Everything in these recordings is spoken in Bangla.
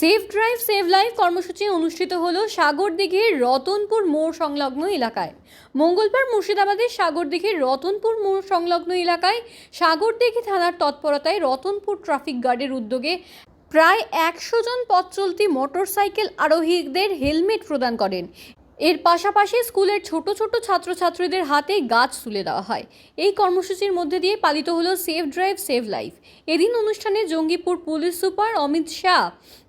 সেফ ড্রাইভ সেভ লাইফ কর্মসূচি অনুষ্ঠিত হল সাগরদিঘির রতনপুর মোড় সংলগ্ন এলাকায়। মঙ্গলবার মুর্শিদাবাদের সাগরদিঘির রতনপুর মোড় সংলগ্ন এলাকায় সাগরদিঘি থানার তৎপরতায় রতনপুর ট্রাফিক গার্ডের উদ্যোগে প্রায় একশো জন পথ চলতি মোটরসাইকেল আরোহীদের হেলমেট প্রদান করেন। এর পাশাপাশি স্কুলের ছোট ছোট ছাত্রছাত্রীদের হাতে গাছ তুলে দেওয়া হয়। এই কর্মসূচির মধ্যে দিয়ে পালিত হল সেভ ড্রাইভ সেভ লাইফ এদিন অনুষ্ঠানে জঙ্গিপুর পুলিশ সুপার অমিত শাহ,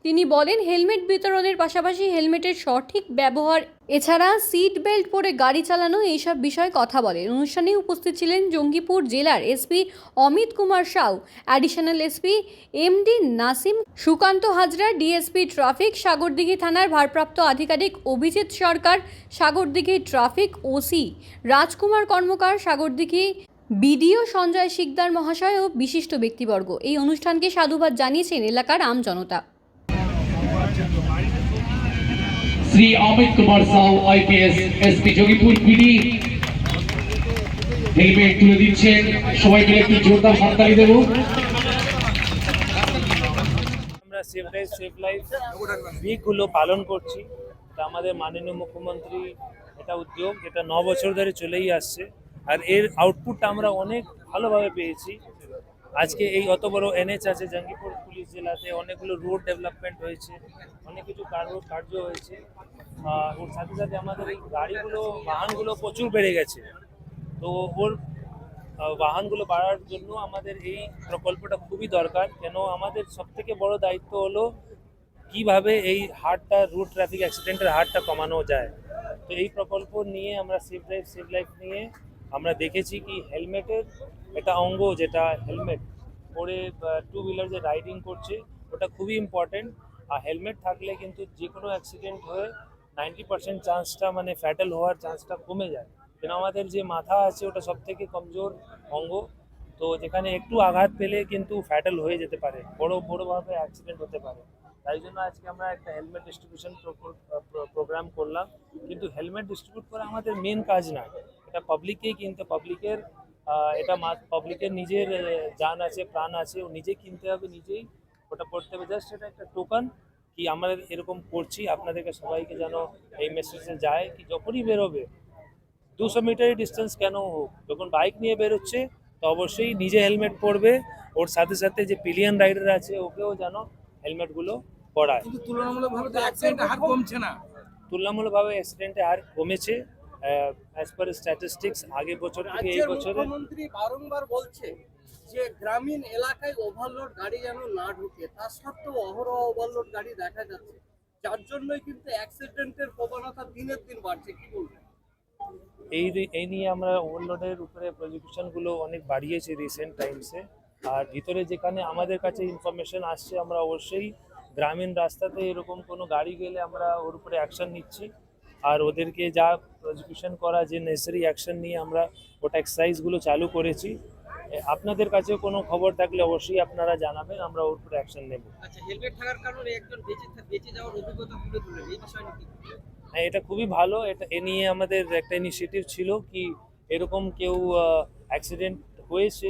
তিনি বলেন, হেলমেট বিতরণের পাশাপাশি হেলমেটের সঠিক ব্যবহার এছাড়া সিট বেল্ট পরে গাড়ি চালানো এইসব বিষয়ে কথা বলেন। অনুষ্ঠানে উপস্থিত ছিলেন জঙ্গিপুর জেলার SP Amit Kumar Sau, additional SP MD Nasim, Sukanta Hazra DSP traffic, Sagardighi থানার ভারপ্রাপ্ত আধিকারিক Abhijit Sarkar, Sagardighi traffic OC Rajkumar Karmakar, Sagardighi BDO Sanjay Sikdar মহাশয় ও বিশিষ্ট ব্যক্তিবর্গ। এই অনুষ্ঠানকে সাধুবাদ জানিয়েছেন এলাকার আম Shri Amit Kumar Sau IPS SP Jogipur PD helmet তুলে দিচ্ছেন। সবাই মিলে একটু জোরদার হাততালি দেবো। আমরা সেভ লাইফ সেভ লাইফ উইকগুলো পালন করছি। এটা আমাদের মাননীয় মুখ্যমন্ত্রী, এটা উদ্যোগ, যেটা ন বছর ধরে চলেই আসছে। আর এর আউটপুটটা আমরা অনেক ভালোভাবে পেয়েছি। আজকে এই অত বড় এনএচ আছে জঙ্গিপুর পুলিশ জেলাতে অনেকগুলো রোড ডেভেলপমেন্ট হয়েছে, অনেক কিছু কার্য হয়েছে। ওর সাথে সাথে আমাদের এই গাড়িগুলো, বাহনগুলো প্রচুর বেড়ে গেছে। তো ওর বাহনগুলো বাড়ার জন্য আমাদের এই প্রকল্পটা খুবই দরকার। কেন আমাদের সব থেকে বড় দায়িত্ব হলো কীভাবে এই হারটা রুট ট্রাফিক অ্যাক্সিডেন্টের হারটা কমানো যায়। তো এই প্রকল্প নিয়ে আমরা সেভ ড্রাইভ সেভ লাইফ নিয়ে আমরা দেখেছি কি হেলমেটের একটা অঙ্গ যেটা হেলমেট পরে টু হুইলার যে রাইডিং করছে, ওটা খুবই ইম্পর্টেন্ট আর হেলমেট থাকলে কিন্তু যে কোনো অ্যাক্সিডেন্ট হয়ে নাইনটি পার্সেন্ট চান্সটা মানে ফ্যাটাল হওয়ার চান্সটা কমে যায়। কেন আমাদের যে মাথা আছে, ওটা সব থেকে কমজোর অঙ্গ। তো যেখানে একটু আঘাত পেলে কিন্তু ফ্যাটাল হয়ে যেতে পারে, বড়, বড়োভাবে অ্যাক্সিডেন্ট হতে পারে। তাই জন্য আজকে আমরা একটা হেলমেট ডিস্ট্রিবিউশন প্রোগ্রাম করলাম। কিন্তু হেলমেট ডিস্ট্রিবিউট করা আমাদের মেন কাজ না। এটা পাবলিককেই কিনতে পাবলিকের এটা পাবলিকের নিজের জান আছে প্রাণ আছে ও নিজে কিনতে হবে নিজেই ওটা পড়তে হবে। জাস্ট এটা একটা টোকান কি আমরা এরকম করছি আপনাদেরকে সবাইকে যেন এই মেসেজে যায় কি যখনই বেরোবে দুশো মিটারের ডিস্টেন্স কেন হোক যখন বাইক নিয়ে বেরোচ্ছে তো অবশ্যই নিজে হেলমেট পরবে ওর সাথে সাথে যে পিলিয়ন রাইডার আছে ওকেও যেন হেলমেটগুলো পরায়। কিন্তু তুলনামূলকভাবে তো হার কমছে না। তুলনামূলকভাবে অ্যাক্সিডেন্টের হার কমেছে অ্যাজ পার স্ট্যাটিস্টিক্স আগে বছর থেকে এই বছরে মুখ্যমন্ত্রী বারংবার বলছে যে গ্রামীণ এলাকায় ওভারলোড গাড়ি যেন না ঢুকে। তা সত্ত্বেও অহরহ ওভারলোড গাড়ি দেখা যাচ্ছে। যার জন্যই কিন্তু অ্যাক্সিডেন্টের প্রবণতা দিনের দিন বাড়ছে। কি বলবেন? এই এই নিয়ে আমরা ওভারলোডের উপরে প্রজিকিউশনগুলো অনেক বাড়িয়েছি রিসেন্ট টাইমসে আর ভিতরে যেখানে আমাদের কাছে ইনফরমেশন আসছে আমরা অবশ্যই গ্রামীণ রাস্তাতে এরকম কোনো গাড়ি গেলে আমরা ওর উপরে অ্যাকশন নিচ্ছি। আর ওদেরকে যা প্রজিকিউশন করা যে নেসেসারি অ্যাকশন নিয়ে আমরা ওটা এক্সারসাইজগুলো চালু করেছি আপনাদের কাছে কোনো খবর থাকলে অবশ্যই আপনারা জানাবেন আমরা ওর উপরে অ্যাকশন নেব। আচ্ছা হ্যাঁ এটা খুবই ভালো এটা এ নিয়ে আমাদের একটা ইনিশিয়েটিভ ছিল কি এরকম কেউ অ্যাক্সিডেন্ট হয়েছে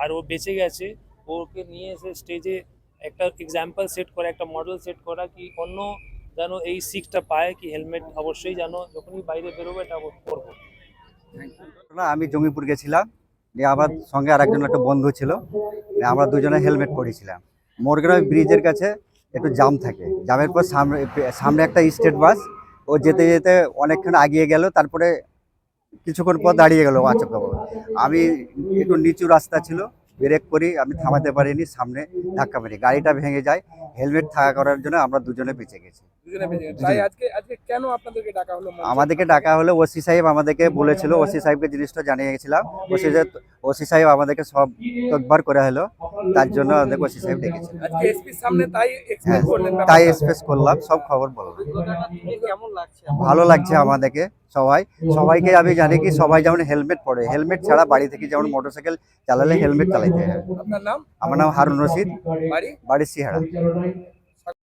আর ও বেঁচে গেছে ওকে নিয়ে এসে স্টেজে একটা এক্সাম্পল সেট করা একটা মডেল সেট করা কি অন্য যেন এই শিখটা পায় কি হেলমেট অবশ্যই যেন যখনই বাইরে বেরোবো এটা করব। না, আমি জঙ্গিপুর গেছিলাম দিয়ে আমার সঙ্গে আর একজন একটা বন্ধু ছিল আমরা দুজনে হেলমেট পরেছিলাম মোরগ্রাম ব্রিজের কাছে একটু জাম থাকে। জামের পর সামনে সামনে একটা স্টেট বাস, ও যেতে যেতে অনেকক্ষণ আগিয়ে গেল, তারপরে কিছুক্ষণ পর দাঁড়িয়ে গেল আচমকা আমি একটু নিচু রাস্তা ছিল, ব্রেক করি, আমি থামাতে পারিনি, সামনে ধাক্কা মারি গাড়িটা ভেঙে যায়। হেলমেট থাকা করার জন্য আমরা দুজনে বেঁচে গেছি। দুজনে বেঁচে গেছে। তাই আজকে আজকে কেন আপনাদেরকে ডাকা হলো মঞ্চে? আমাদেরকে ডাকা হলো ওসি সাহেব আমাদেরকে বলেছিল ওসি সাহেবকে জিনিসটা জানিয়ে গেছিলাম ওসি সাহেব ওসি সাহেব আমাদেরকে সব তদবার করে হলো। তার জন্য আমাদের ওসি সাহেব ডেকেছিল আজকে এসপির সামনে তাই হ্যাঁ তাই স্পেস করলাম সব খবর বললাম। ভালো লাগছে আমাদেরকে সবাই। সবাইকে আমি জানি কি সবাই যেমন হেলমেট পরে হেলমেট ছাড়া বাড়ি থেকে যেমন মোটরসাইকেল চালালে হেলমেট চালাইতে হয়। আমার নাম হারুন রশিদ বাড়ি? বাড়ি সিহারা।